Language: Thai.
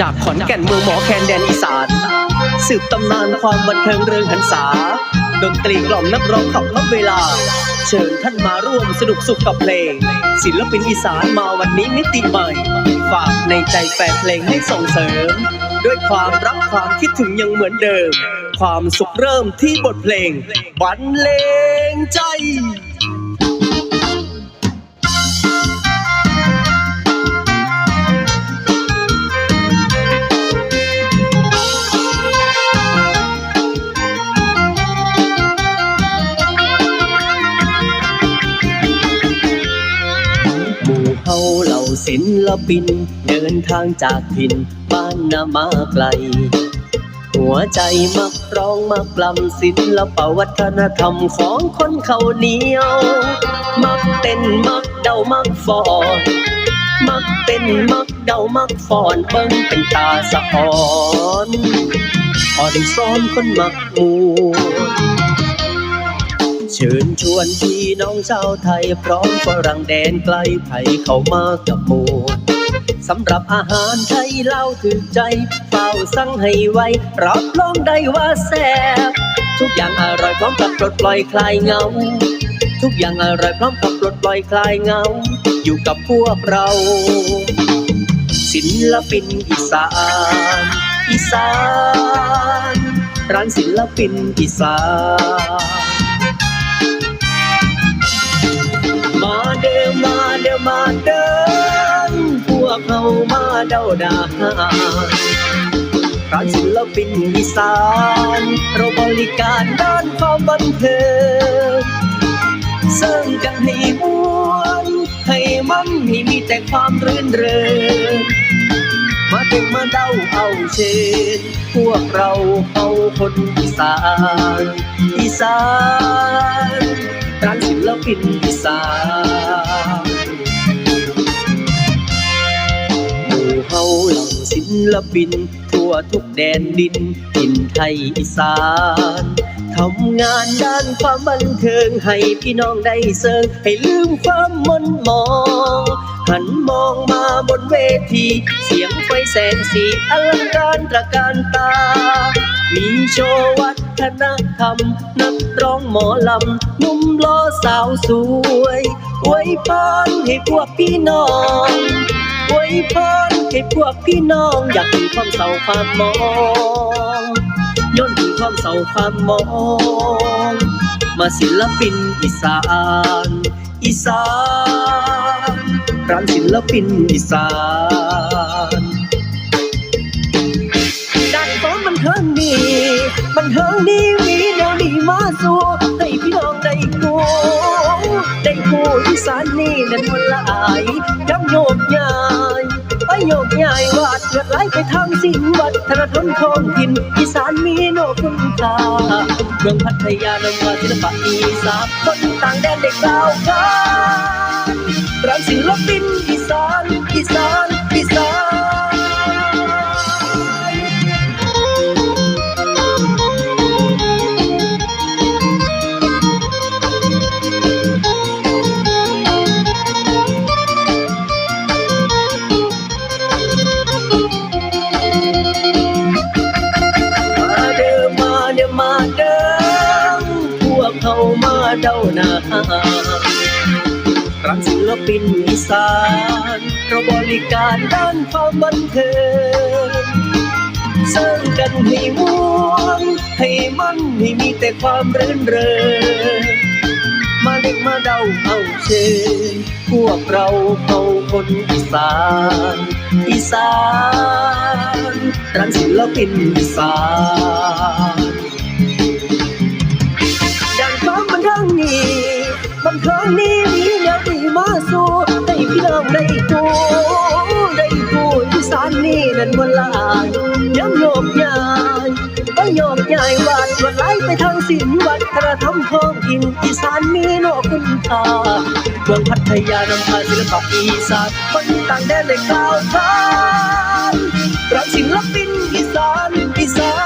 จากขอนแก่นเมืองหมอแคนแดนอีสาน สืบตำนานความบันเทิงเริงหันษา ดนตรีกล่อมนักร้องขับรถเวลา เชิญท่านมาร่วมสนุกสุขกับเพลง ศิลปินอีสานมาวันนี้มิติใหม่ ฝากในใจแฟนเพลงให้ส่งเสริม ด้วยความรักความคิดถึงยังเหมือนเดิม ความสุขเริ่มที่บทเพลงบรรเลงใจ ศิลปิน เดินทางจากถิ่นบ้านนามาไกล หัวใจมักร้องมักลำศิลปวัฒนธรรมของคนเขาเหนียว มักเต้นมักเดามักฟอนมักเต้นมักเดามักฟอนเบิ่งเป็นตาสะอ่อนอ่อนซ้อมคนมักมวน เชิญชวนพี่น้องชาวไทย พร้อมฝรั่งแดนไกลไผเข้ามากับหมูสำหรับอาหารไทยเล่าถึกใจเฝ้าสั่งให้ไวรับรองได้ว่าแซ่บทุกอย่างอร่อยพร้อมกับปลดปล่อยคลายเงา ทุกอย่างอร่อยพร้อมกับปลดปล่อยคลายเงา อยู่กับพวกเรา ศิลปินอีสานอีสานร้านศิลปินอีสาน เดิมมาเดิมมาเดินพวกเขามาเดาดาร้านศิลปินอีสานเราบริการด้านความบันเทิงเสริมกันให้มวนให้มันให้มีแต่ความรื่นเริงมาเต็มมาเดาเอาเชนพวกเราเอาคนอีสานอีสาน ร้านศิลปินอีสานหมู่เฮาเหล่าศิลปิน ทั่วทุกแดนดินถิ่นไทยอีสานทำงานด้านความบันเทิงให้พี่น้องได้เสิร์งให้ลืมความมนหมอง หันมองมาบนเวที เสียงไฟแสงสีอลังการตระการตา มีโชว์วั ฒนธรรม นักร้องหมอลำนุ่มล้อสาวสวยอวยพรให้พวกพี่น้องอวยพรให้พวกพี่น้อง อยากถึงความเศร้าความมองย้อนถึงความเศร้าความมอง มาศิลปินอีสาน อีสานร้านศิลปินอีสานด้านของบันเทิงดี ทิงดีมีแนวดีมาสู่ให้พี่น้องได้กูได้กูอีสานนี่นั้นมันละอายย้ำโยกยายไปโยกยายวัดเกิดไหลไปทางสินวัฒนธรรมท้องถิ่นอีสานมีโนคุณค่าเมืองพัทยานำมาศิลปะอีสานคนต่างแดนได้กล่าวขานรังศิลปินอี ร้านศิลปินอีสานเราบริการด้านความบันเทิงสร้างกันให้ม่วนให้มันให้มีแต่ความรื่นเริงมาเด็กมาเดาเอาเชนพวกเราเขาคนอีสานอีสานร้านศิลปินอีสาน บันเทิงนี้มีแนวดีมาสู่ได้พี่น้องได้กูได้กูที่สานนี่นั่นวันลายย้ำโยกย้ายไปโยกย้ายวัดวัดไหลไปทางสินวัดกระทำทองถิ่นอีสานมีนอกคุณตาเมืองพัทยานำพาศิลปะอีสานคนต่างแดนได้กล่าวขานรักศิลปินอีสานอีสาน